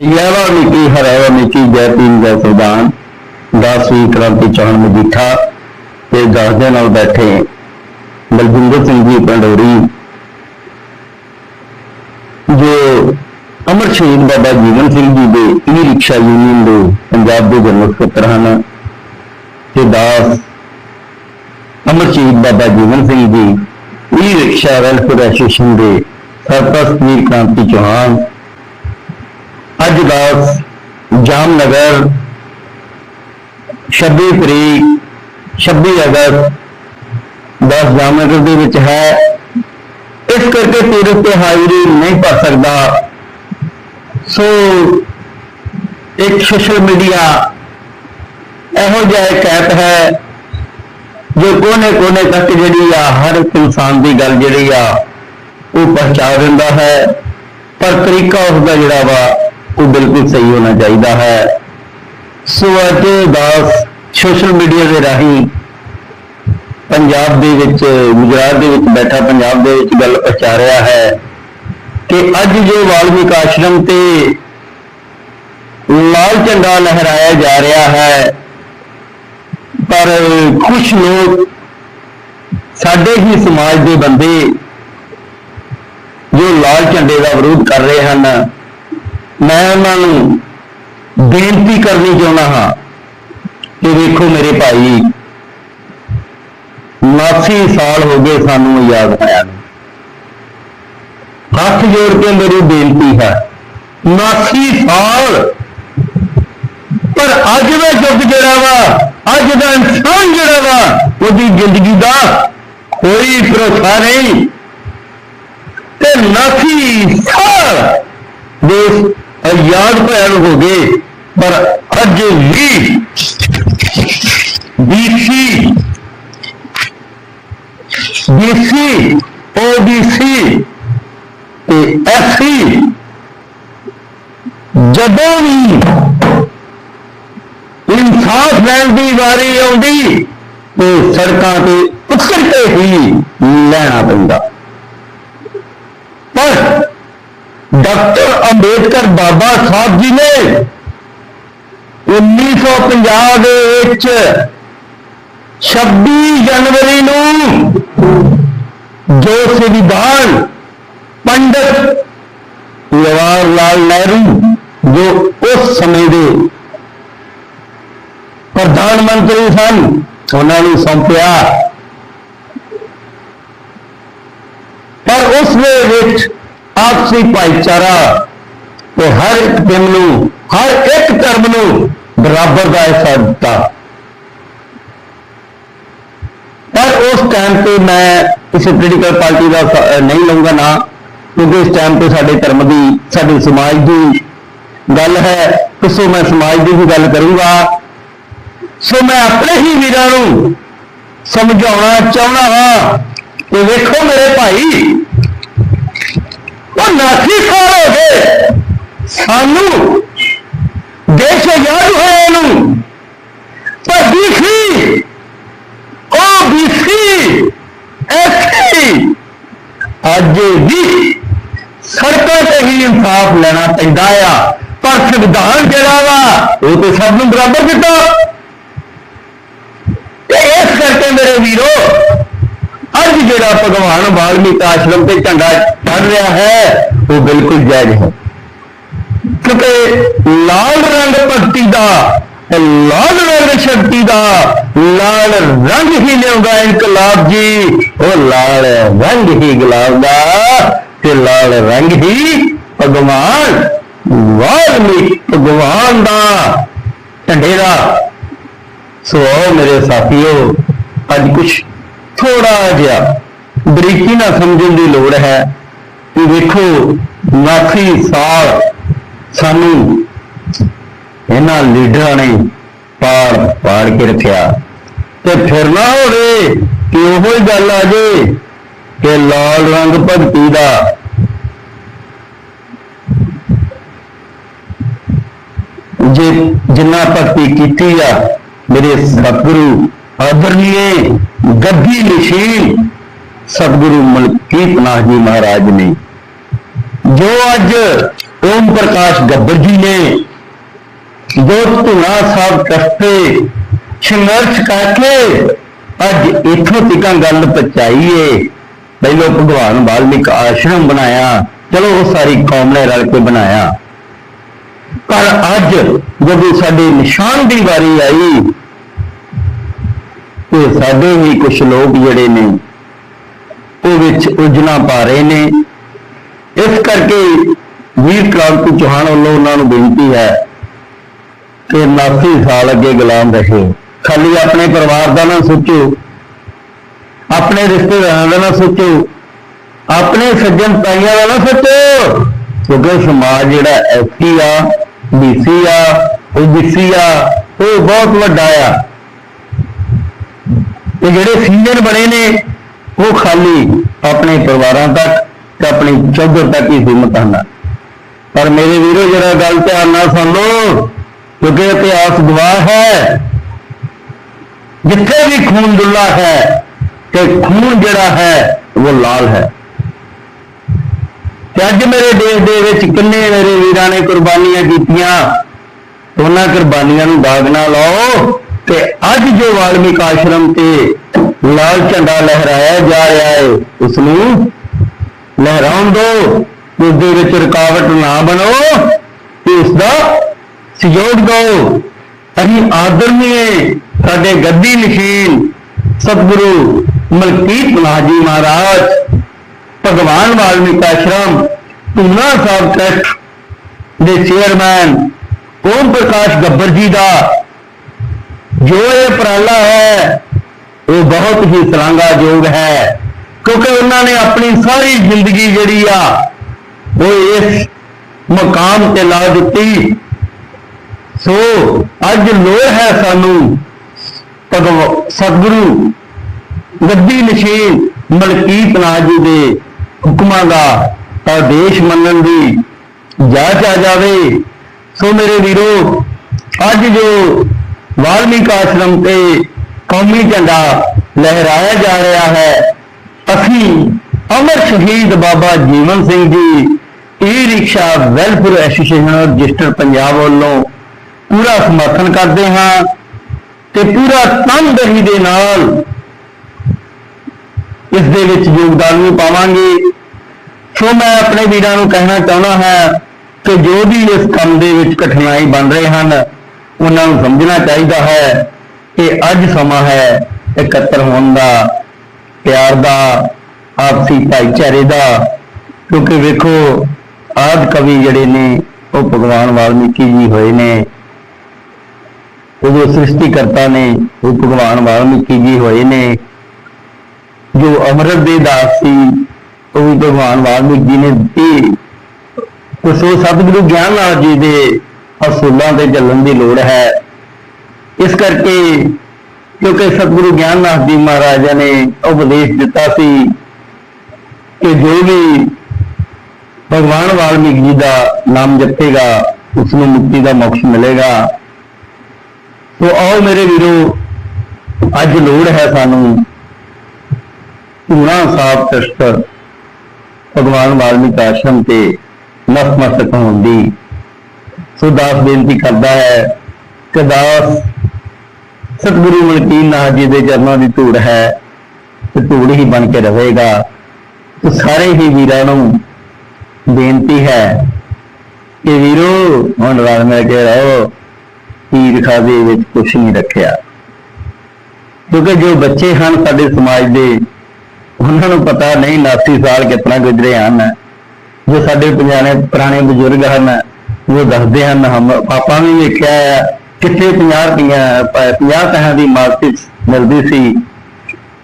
ਯਾਵਾ ਮਿੱਟੀ ਹਰਾਵਾ ਮਿੱਟੀ ਜੈ ਪੀਨ ਦਾ ਸਰਦਾਨ ਦਸਵੀਂ ਕ੍ਰਾਂਤੀ ਤੇ ਦਸ ਦੇ ਨਾਲ ਬੈਠੇ ਬਲਜਿੰਦਰ ਸਿੰਘ ਜੀ ਪੰਡੋਰੀ, ਜੋ ਅਮਰ ਸ਼ਹੀਦ ਬਾਬਾ ਜੀਵਨ ਸਿੰਘ ਜੀ ਦੇ ਈ ਰਿਕਸ਼ਾ ਯੂਨੀਅਨ ਦੇ ਪੰਜਾਬ ਦੇ ਜਨਰਲ ਸਕੱਤਰ ਹਨ ਤੇ ਦਾਸ ਅਮਰ ਸ਼ਹੀਦ ਬਾਬਾ Jeevan Singh ji E rickshaw welfare association ਦੇ ਸਰਪ੍ਰਸਤ ਕ੍ਰਾਂਤੀ ਚੌਹਾਨ ਅੱਜ ਦਾਸ ਜਾਮਨਗਰ 26 ਤਰੀਕ 26 ਅਗਸਤ ਦਾਸ ਜਾਮਨਗਰ ਦੇ ਵਿੱਚ ਹੈ। ਇਸ ਕਰਕੇ ਤੀਰਥ ਤੇ ਹਾਜ਼ਰੀ ਨਹੀਂ ਭਰ ਸਕਦਾ। ਸੋ ਇੱਕ ਸੋਸ਼ਲ ਮੀਡੀਆ ਇਹੋ ਜਿਹਾ ਇੱਕ ਐਪ ਹੈ ਜੋ ਕੋਨੇ ਕੋਨੇ ਤੱਕ ਜਿਹੜੀ ਆ ਹਰ ਇੱਕ ਇਨਸਾਨ ਦੀ ਗੱਲ ਜਿਹੜੀ ਆ ਉਹ ਪਹੁੰਚਾ ਦਿੰਦਾ ਹੈ। ਪਰ ਤਰੀਕਾ ਉਸਦਾ ਜਿਹੜਾ ਵਾ ਉਹ ਬਿਲਕੁਲ ਸਹੀ ਹੋਣਾ ਚਾਹੀਦਾ ਹੈ। ਸੋ ਅੱਜ ਦਾਸ ਸੋਸ਼ਲ ਮੀਡੀਆ ਦੇ ਰਾਹੀਂ ਪੰਜਾਬ ਦੇ ਵਿੱਚ, ਗੁਜਰਾਤ ਦੇ ਵਿੱਚ ਬੈਠਾ, ਪੰਜਾਬ ਦੇ ਵਿੱਚ ਗੱਲ ਪਹੁੰਚਾ ਰਿਹਾ ਹੈ ਕਿ ਅੱਜ ਜੋ ਵਾਲਮੀਕ ਆਸ਼ਰਮ ਤੇ ਲਾਲ ਝੰਡਾ ਲਹਿਰਾਇਆ ਜਾ ਰਿਹਾ ਹੈ, ਪਰ ਕੁਝ ਲੋਕ ਸਾਡੇ ਹੀ ਸਮਾਜ ਦੇ ਬੰਦੇ ਜੋ ਲਾਲ ਝੰਡੇ ਦਾ ਵਿਰੋਧ ਕਰ ਰਹੇ ਹਨ ਮੈਂ ਉਹਨਾਂ ਨੂੰ ਬੇਨਤੀ ਕਰਨੀ ਚਾਹੁੰਦਾ ਹਾਂ ਕਿ ਵੇਖੋ ਮੇਰੇ ਭਾਈ 89 ਸਾਲ ਹੋ ਗਏ ਸਾਨੂੰ ਯਾਦ ਹੋਇਆ ਹੱਥ ਜੋੜ ਕੇ ਮੇਰੀ ਬੇਨਤੀ ਹੈ 89 ਸਾਲ, ਪਰ ਅੱਜ ਦਾ ਯੁੱਗ ਜਿਹੜਾ ਵਾ, ਅੱਜ ਦਾ ਇਨਸਾਨ ਜਿਹੜਾ ਵਾ, ਉਹਦੀ ਜ਼ਿੰਦਗੀ ਦਾ ਕੋਈ ਭਰੋਸਾ ਨਹੀਂ। ਤੇ 89 ਸਾਲ ਦੇਸ਼ ਆਜ਼ਾਦ ਭੈਣ ਹੋ ਗਏ, ਪਰ ਅੱਜ ਵੀ ਬੀਸੀ ਬੀਸੀ ਓਬੀਸੀ ਤੇ ਐਸਸੀ ਜਦੋਂ ਵੀ ਇਨਸਾਫ ਲੈਣ ਦੀ ਵਾਰੀ ਆਉਂਦੀ ਤੇ ਸੜਕਾਂ ਤੇ ਉਤਰ ਕੇ ਹੀ ਲੈਣਾ ਪੈਂਦਾ। ਪਰ ਡਾਕਟਰ ਅੰਬੇਦਕਰ ਬਾਬਾ ਸਾਹਿਬ ਜੀ ਨੇ 1950 ਦੇ ਵਿੱਚ 26 ਜਨਵਰੀ ਨੂੰ ਜੋ ਸੰਵਿਧਾਨ ਪੰਡਤ ਜਵਾਹਰ ਲਾਲ ਨਹਿਰੂ ਜੋ ਉਸ ਸਮੇਂ ਦੇ ਪ੍ਰਧਾਨ ਮੰਤਰੀ ਸਨ, ਉਹਨਾਂ ਨੂੰ ਸੌਂਪਿਆ। ਪਰ ਉਸ ਦੇ ਵਿੱਚ ਆਪਸੀ ਭਾਈਚਾਰਾ ਤੇ ਹਰ ਇੱਕ ਧਰਮ ਨੂੰ, ਹਰ ਇੱਕ ਧਰਮ ਨੂੰ ਬਰਾਬਰ ਦਾ ਹਿੱਸਾ ਦਿੱਤਾ। ਪਰ ਉਸ ਟਾਈਮ ਤੇ ਮੈਂ ਕਿਸੇ ਪੋਲੀਟੀਕਲ ਪਾਰਟੀ ਦਾ ਨਹੀਂ ਲਊਂਗਾ ਨਾ, ਕਿਉਂਕਿ ਇਸ ਟਾਈਮ ਤੇ ਸਾਡੇ ਧਰਮ ਦੀ, ਸਾਡੇ ਸਮਾਜ ਦੀ ਗੱਲ ਹੈ। ਤੇ ਮੈਂ ਸਮਾਜ ਦੀ ਵੀ ਗੱਲ ਕਰੂੰਗਾ। ਸੋ ਮੈਂ ਆਪਣੇ ਹੀ ਵੀਰਾਂ ਨੂੰ ਸਮਝਾਉਣਾ ਚਾਹੁੰਦਾ ਹਾਂ ਕਿ ਵੇਖੋ ਮੇਰੇ ਭਾਈ ਉਹ ਨਾਸੀ ਸਾਲ ਹੋ ਗਏ ਸਾਨੂੰ ਦੇਸ਼ ਆਜ਼ਾਦ ਹੋਏ ਨੂੰ ਪਰ ਬੀਸੀ ਉਹ ਬੀਸੀ ਐਸੀ ਅੱਜ ਵੀ ਸੜਕਾਂ ਤੇ ਹੀ ਇਨਸਾਫ ਲੈਣਾ ਪੈਂਦਾ ਆ। ਪਰ ਸੰਵਿਧਾਨ ਜਿਹੜਾ ਵਾ, ਉਹ ਤੇ ਸਭ ਨੂੰ ਬਰਾਬਰ ਦਿੱਤਾ। ਇਸ ਕਰਕੇ ਮੇਰੇ ਵੀਰੋ ਜਿਹੜਾ ਭਗਵਾਨ ਵਾਲਮੀਕ ਆਸ਼ਰਮ ਤੇ ਝੰਡਾ ਚੜ ਰਿਹਾ ਹੈ, ਉਹ ਬਿਲਕੁਲ ਜਾਇਜ਼ ਹੈ। ਕਿਉਂਕਿ ਲਾਲ ਰੰਗ ਭਗਤੀ ਦਾ ਲਾਲ ਰੰਗ ਸ਼ਕਤੀ ਦਾ, ਲਾਲ ਰੰਗ ਹੀ ਲਿਆਉਂਦਾ ਇਨਕਲਾਬ ਜੀ। ਉਹ ਲਾਲ ਰੰਗ ਹੀ ਗੁਲਾਬ ਦਾ ਤੇ ਲਾਲ ਰੰਗ ਹੀ ਭਗਵਾਨ, ਵਾਲਮੀਕ ਭਗਵਾਨ ਦਾ ਝੰਡੇ ਦਾ। ਸੋ ਆਓ ਮੇਰੇ ਸਾਥੀਓ, ਅੱਜ ਕੁਝ ਥੋੜਾ ਜਿਹਾ ਬਰੀਕੀ ਨਾਲ ਸਮਝਣ ਦੀ ਲੋੜ ਹੈ ਕਿ ਵੇਖੋ ਨਾਖੀ ਸਾਲ ਸਾਨੂੰ ਇਹਨਾਂ ਲੀਡਰਾਂ ਨੇ ਪਾੜ ਪਾੜ ਕੇ ਰੱਖਿਆ। ਤੇ ਫਿਰ ਨਾ ਹੋਵੇ ਕਿ ਉਹੋ ਹੀ ਗੱਲ ਆ ਜੇ ਕਿ ਲਾਲ ਰੰਗ ਭਗਤੀ ਦਾ ਜੇ ਜਿੰਨਾ ਭਗਤੀ ਕੀਤੀ ਆ, ਮੇਰੇ ਸਤਿਗੁਰੂ ਆਦਰਨੀਏ, ਗੱਦੀ ਨਸ਼ੀਨ ਸਤਿਗੁਰੂ ਮਲਕੀਤ ਨਾਥ ਜੀ ਮਹਾਰਾਜ ਨੇ। ਜੋ ਅੱਜ ਓਮ ਪ੍ਰਕਾਸ਼ ਗੱਬਰ ਜੀ ਨੇ ਜੋ ਧੂਣਾ ਸਾਹਿਬ ਕਸਤੇ ਸੰਘਰਸ਼ ਕਰਕੇ ਅੱਜ ਇੱਥੋਂ ਤੱਕ ਗੱਲ ਪਹੁੰਚਾਈਏ। ਏ ਭਗਵਾਨ ਵਾਲਮੀਕ ਆਸ਼ਰਮ ਬਣਾਇਆ, ਚਲੋ ਉਹ ਸਾਰੀ ਕੌਮ ਨੇ ਰਲ ਕੇ ਬਣਾਇਆ। ਪਰ ਅੱਜ ਜਦੋਂ ਸਾਡੇ ਨਿਸ਼ਾਨ ਦੀ ਵਾਰੀ ਆਈ ਤੇ ਸਾਡੇ ਹੀ ਕੁਝ ਲੋਕ ਜਿਹੜੇ ਨੇ, ਉਹ ਵਿੱਚ ਉਲਝਣਾ ਪਾ ਰਹੇ ਨੇ। ਇਸ ਕਰਕੇ ਵੀਰ ਕ੍ਰਾਂਤੀ ਚੌਹਾਨ ਵੱਲੋਂ ਉਹਨਾਂ ਨੂੰ ਬੇਨਤੀ ਹੈ ਕਿ 89 ਸਾਲ ਅੱਗੇ ਗੁਲਾਮ ਰਹੇ। ਖਾਲੀ ਆਪਣੇ ਪਰਿਵਾਰ ਦਾ ਨਾ ਸੋਚੋ, ਆਪਣੇ ਰਿਸ਼ਤੇਦਾਰਾਂ ਦਾ ਨਾ ਸੋਚੋ, ਆਪਣੇ ਸੱਜਣ ਤਾਈਆਂ ਦਾ ਨਾ ਸੋਚੋ। ਕਿਉਂਕਿ ਸਮਾਜ ਜਿਹੜਾ ਐਸਟੀ ਆ ਬੀਸੀ ਆ, ਓਬੀਸੀ ਆ, ਉਹ ਬਹੁਤ ਵੱਡਾ ਆ। ਤੇ ਜਿਹੜੇ ਸੀਜ਼ਨ ਬਣੇ ਨੇ, ਉਹ ਖਾਲੀ ਆਪਣੇ ਪਰਿਵਾਰਾਂ ਤੱਕ ਤੇ ਆਪਣੀ ਚੌਧਰ ਤੱਕ ਹੀ ਸੀਮਤ ਹਨ। ਪਰ ਮੇਰੇ ਵੀਰੋ ਜਿਹੜਾ ਗੱਲ ਧਿਆਨ ਨਾਲ ਸੁਣ ਲਓ, ਕਿਉਂਕਿ ਇਤਿਹਾਸ ਗਵਾਹ ਹੈ। ਜਿੱਥੇ ਵੀ ਖੂਨ ਡੁੱਲਾ ਹੈ ਤੇ ਖੂਨ ਜਿਹੜਾ ਹੈ, ਉਹ ਲਾਲ ਹੈ। ਤੇ ਅੱਜ ਮੇਰੇ ਦੇਸ਼ ਦੇ ਵਿੱਚ ਕਿੰਨੇ ਮੇਰੇ ਵੀਰਾਂ ਨੇ ਕੁਰਬਾਨੀਆਂ ਕੀਤੀਆਂ ਉਹਨਾਂ ਕੁਰਬਾਨੀਆਂ ਨੂੰ ਦਾਗ ਨਾ ਲਾਓ। ਤੇ ਅੱਜ ਜੋ ਵਾਲਮੀਕ ਆਸ਼ਰਮ ਤੇ ਲਾਲ ਝੰਡਾ ਲਹਿਰਾਇਆ ਜਾ ਰਿਹਾ ਹੈ ਉਸ ਨੂੰ ਲਹਿਰਾਉਣ ਦਿਓ ਉਸ ਦੇ ਵਿੱਚ ਰੁਕਾਵਟ ਨਾ ਬਣੋ ਤੇ ਉਸ ਦਾ ਸਹਿਯੋਗ ਦਿਓ ਅਸੀਂ ਆਦਰਨੀਏ, ਸਾਡੇ ਗੱਦੀ ਨਸ਼ੀਨ ਸਤਿਗੁਰੂ ਮਲਕੀਤ ਮਹਾਜੀ ਮਹਾਰਾਜ, ਭਗਵਾਨ ਵਾਲਮੀਕ ਆਸ਼ਰਮ, ਧੂਨਾ ਸਾਹਿਬ ਟਰਸਟ ਦੇ ਚੇਅਰਮੈਨ, ਓਮ ਪ੍ਰਕਾਸ਼ ਗੱਬਰ ਜੀ ਦਾ ਜੋ ਇਹ ਉਪਰਾਲਾ ਹੈ ਉਹ ਬਹੁਤ ਹੀ ਸ਼ਲਾਘਾਯੋਗ ਹੈ। ਕਿਉਂਕਿ ਉਹਨਾਂ ਨੇ ਆਪਣੀ ਸਾਰੀ ਜ਼ਿੰਦਗੀ ਜਿਹੜੀ ਆ, ਉਹ ਇਸ ਮਕਾਮ ਤੇ ਲਾ ਦਿੱਤੀ। ਸੋ ਅੱਜ ਲੋੜ ਹੈ ਸਾਨੂੰ ਸਤਿਗੁਰੂ ਗੱਦੀ ਨਸ਼ੀਨ ਮਲਕੀਤ ਨਾਥ ਜੀ ਦੇ ਹੁਕਮਾਂ ਦਾ ਆਦੇਸ਼ ਮੰਨਣ ਦੀ ਜਾਚ ਆ ਜਾਵੇ। ਸੋ ਮੇਰੇ ਵੀਰੋ, ਅੱਜ ਜੋ ਵਾਲਮੀਕ ਆਸ਼ਰਮ ਤੇ ਕੌਮੀ ਝੰਡਾ ਲਹਿਰਾਇਆ ਜਾ ਰਿਹਾ ਹੈ। ਅਸੀਂ ਅਮਰ ਸ਼ਹੀਦ Baba Jeevan Singh ji E rickshaw welfare association register Punjab ਵੱਲੋਂ ਪੂਰਾ ਸਮਰਥਨ ਕਰਦੇ ਹਾਂ ਤੇ ਪੂਰਾ ਤਨਦਹੀ ਦੇ ਨਾਲ ਇਸ ਦੇ ਵਿੱਚ ਯੋਗਦਾਨ ਵੀ ਪਾਵਾਂਗੇ। ਸੋ ਮੈਂ ਆਪਣੇ ਵੀਰਾਂ ਨੂੰ ਕਹਿਣਾ ਚਾਹੁੰਦਾ ਹਾਂ ਕਿ ਜੋ ਵੀ ਇਸ ਕੰਮ ਦੇ ਵਿੱਚ ਕਠਿਨਾਈ ਬਣ ਰਹੇ ਹਨ ਉਹਨਾਂ ਨੂੰ ਸਮਝਣਾ ਚਾਹੀਦਾ ਹੈ ਕਿ ਅੱਜ ਸਮਾਂ ਹੈ ਇਕੱਤਰ ਹੋਣ ਦਾ, ਪਿਆਰ ਦਾ, ਆਪਸੀ ਭਾਈਚਾਰੇ ਦਾ। ਕਿਉਂਕਿ ਵੇਖੋ, ਆਦ ਕਵੀ ਜਿਹੜੇ ਨੇ, ਉਹ ਭਗਵਾਨ ਵਾਲਮੀਕੀ ਜੀ ਹੋਏ ਨੇ। ਉਹ ਜੋ ਸ੍ਰਿਸ਼ਟੀਕਰਤਾ ਨੇ, ਉਹ ਭਗਵਾਨ ਵਾਲਮੀਕੀ ਜੀ ਹੋਏ ਨੇ। ਜੋ ਅਮਰਤ ਦੇ ਦਾਸ ਸੀ, ਉਹ ਵੀ ਭਗਵਾਨ ਵਾਲਮੀਕੀ ਜੀ ਨੇ ਦਿੱਤੀ। ਤੇ ਸੋ ਸਤਿਗੁਰੂ ਗਿਆਨਨਾਥ ਜੀ ਦੇ ਅਸੂਲਾਂ ਤੇ ਚੱਲਣ ਦੀ ਲੋੜ ਹੈ। ਇਸ ਕਰਕੇ ਕਿਉਂਕਿ ਸਤਿਗੁਰੂ ਗਿਆਨਨਾਥ ਜੀ ਮਹਾਰਾਜਾ ਨੇ ਉਪਦੇਸ਼ ਦਿੱਤਾ ਸੀ ਕਿ ਜੋ ਵੀ ਭਗਵਾਨ ਵਾਲਮੀਕ ਜੀ ਦਾ ਨਾਮ ਜਪੇਗਾ ਉਸ ਨੂੰ ਮੁਕਤੀ ਦਾ ਮੋਕਸ਼ ਮਿਲੇਗਾ। ਸੋ ਆਓ ਮੇਰੇ ਵੀਰੋ, ਅੱਜ ਲੋੜ ਹੈ ਸਾਨੂੰ ਧੂਣਾ ਸਾਫ਼ ਟਰਸਟ ਭਗਵਾਨ ਵਾਲਮੀਕ ਆਸ਼ਰਮ ਤੇ ਨਤਮਸਤਕ ਹੋਣ ਦੀ। ਸੋ ਦਾਸ ਬੇਨਤੀ ਕਰਦਾ ਹੈ ਕਿ ਦਾਸ ਸਤਿਗੁਰੂ ਮਲਕੀਨ ਨਾਥ ਜੀ ਦੇ ਚਰਨਾਂ ਦੀ ਧੂੜ ਹੈ ਤੇ ਧੂੜ ਹੀ ਬਣ ਕੇ ਰਹੇਗਾ। ਤੇ ਸਾਰੇ ਹੀ ਵੀਰਾਂ ਨੂੰ ਬੇਨਤੀ ਹੈ ਕਿ ਵੀਰੋ, ਹੁਣ ਰਲ ਮਿਲ ਕੇ ਰਹੋ, ਤੀਰ ਖਾਦੇ ਵਿੱਚ ਕੁਛ ਨਹੀਂ ਰੱਖਿਆ। ਕਿਉਂਕਿ ਜੋ ਬੱਚੇ ਹਨ ਸਾਡੇ ਸਮਾਜ ਦੇ, ਉਹਨਾਂ ਨੂੰ ਪਤਾ ਨਹੀਂ 89 ਸਾਲ ਕਿਤਨਾ ਗੁਜ਼ਰੇ ਹਨ, ਜੋ ਸਾਡੇ ਪੁਰਾਣੇ ਪੁਰਾਣੇ ਬਜ਼ੁਰਗ ਹਨ ਉਹ ਦੱਸਦੇ ਹਨ, ਹਮ ਆਪਾਂ ਵੀ ਵੇਖਿਆ ਕਿੱਥੇ 50 ਰੁਪਈਆ 50 ਪੈਸਿਆਂ ਦੀ ਮਾਰਕੀਟ ਮਿਲਦੀ ਸੀ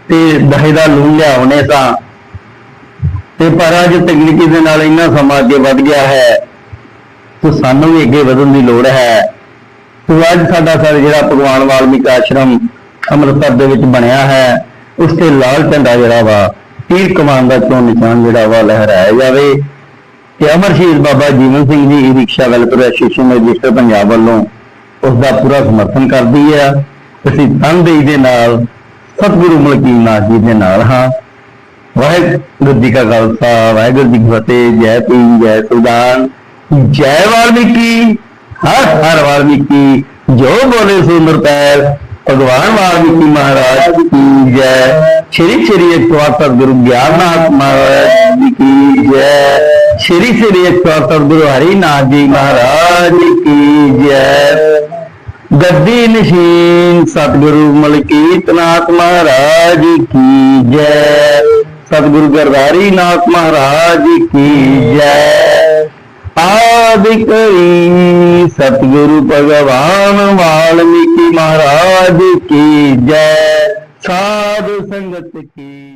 ਤੇ ਦਹੇ ਦਾ ਲੂਣ ਲਿਆਉਣੇ ਸਾਂ ਤੇ ਪਰ ਅੱਜ ਤਕਨੀਕੀ ਦੇ ਨਾਲ ਇੰਨਾ ਸਮਾਂ ਅੱਗੇ ਵੱਧ ਗਿਆ ਹੈ, ਤੇ ਸਾਨੂੰ ਵੀ ਅੱਗੇ ਵਧਣ ਦੀ ਲੋੜ ਹੈ। ਤੇ ਅੱਜ ਸਾਡਾ ਸਰ ਜਿਹੜਾ ਭਗਵਾਨ ਵਾਲਮੀਕ ਆਸ਼ਰਮ ਅੰਮ੍ਰਿਤਸਰ ਦੇ ਵਿੱਚ ਬਣਿਆ ਹੈ, ਉਸ ਤੇ ਲਾਲ ਝੰਡਾ ਜਿਹੜਾ ਵਾ ਤੀਰ ਕਮਾਨ ਦਾ ਚੋਣ ਨਿਸ਼ਾਨ ਜਿਹੜਾ ਵਾ ਲਹਿਰਾਇਆ ਜਾਵੇ। ਤੇ ਅਮਰ ਸ਼ਹੀਦ Baba Jeevan Singh ji E rickshaw welfare association register Punjab ਵੱਲੋਂ ਉਸ ਦਾ ਪੂਰਾ ਸਮਰਥਨ ਕਰਦੀ ਹੈ ਅਸੀਂ ਤਨਦੇਹੀ ਦੇ ਨਾਲ, ਸਤਿਗੁਰੂ ਮਲਕੀਨਾਥ ਜੀ ਦੇ ਨਾਲ ਹਾਂ। ਵਾਹਿਗੁਰੂ ਜੀ ਕਾ ਖਾਲਸਾ, ਵਾਹਿਗੁਰੂ ਜੀ ਕੀ ਫਤਿਹ, ਜੈ ਭੀਮ, ਜੈ ਸੁਲਤਾਨ, ਜੈ ਵਾਲਮੀਕੀ, ਹਰ ਹਰ ਵਾਲਮੀਕੀ, ਜੋ ਬੋਲੇ ਸੁੰਦਰ ਪੈਰ, ਭਗਵਾਨ ਵਾਲਮੀਕੀ ਮਹਾਰਾਜ ਕੀ ਜੈ। ਸ਼੍ਰੀ ਸ਼੍ਰੀ ਅਕਾਲ ਸਤਿਗੁਰੂ ਗਿਆਨਨਾਥ ਮਹਾਰਾਜ ਜੀ ਕੀ ਜੈ। ਸ਼੍ਰੀ ਸ਼੍ਰੀ ਅਕਵਾਰ ਸਤਿਗੁਰੂ ਹਰੀਨਾਥ ਜੀ ਮਹਾਰਾਜ ਕੀ ਜੈ। ਗੱਦੀ ਨਸ਼ੀਨ ਸਤਿਗੁਰੂ ਮਲਕੀਤ ਨਾਥ ਮਹਾਰਾਜ ਕੀ ਜੈ। ਸਤਿਗੁਰੂ ਗਰਦਾਰੀ ਨਾਥ ਮਹਾਰਾਜ ਕੀ ਜੈ। ਆਦਿ ਕਰੀ ਸਤਿਗੁਰੂ ਭਗਵਾਨ ਵਾਲਮੀਕੀ ਮਹਾਰਾਜ ਕੀ ਜੈ। ਸਾਧ ਸੰਗਤ ਕੀ